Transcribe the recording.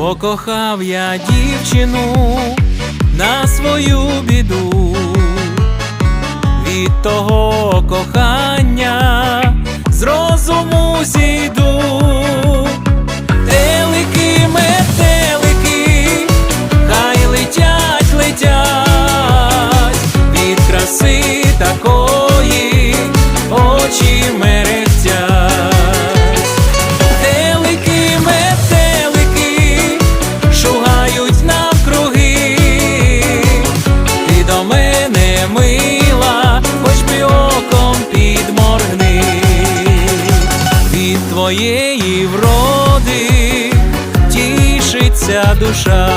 Покохав я дівчину на свою біду, від того кохання з розуму зійду. Телики, метелики, хай летять, летять, від краси такої твоєї вроди тішиться душа,